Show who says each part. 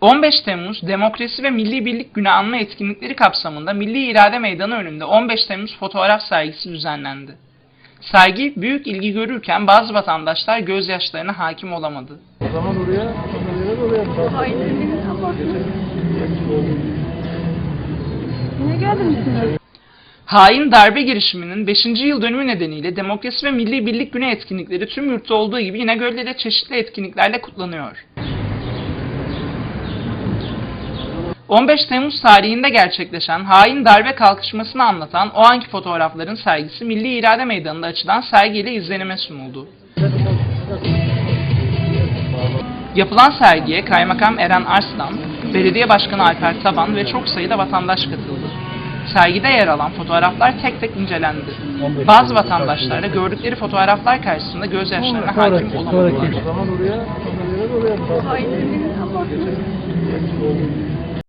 Speaker 1: 15 Temmuz Demokrasi ve Milli Birlik Günü anma etkinlikleri kapsamında Milli İrade Meydanı önünde 15 Temmuz fotoğraf sergisi düzenlendi. Sergi büyük ilgi görürken bazı vatandaşlar gözyaşlarına hakim olamadı.
Speaker 2: O zaman oraya, oraya, oraya.
Speaker 3: Niye geldiniz?
Speaker 1: Hain darbe girişiminin 5. yıl dönümü nedeniyle Demokrasi ve Milli Birlik Günü etkinlikleri tüm yurtta olduğu gibi İnegöl'de de çeşitli etkinliklerle kutlanıyor. 15 Temmuz tarihinde gerçekleşen hain darbe kalkışmasını anlatan o anki fotoğrafların sergisi Milli İrade Meydanı'nda açılan sergiyle izlenime sunuldu. Yapılan sergiye Kaymakam Eren Arslan, Belediye Başkanı Alper Taban ve çok sayıda vatandaş katıldı. Sergide yer alan fotoğraflar tek tek incelendi. Bazı vatandaşlar da gördükleri fotoğraflar karşısında gözyaşlarına hakim olamadılar.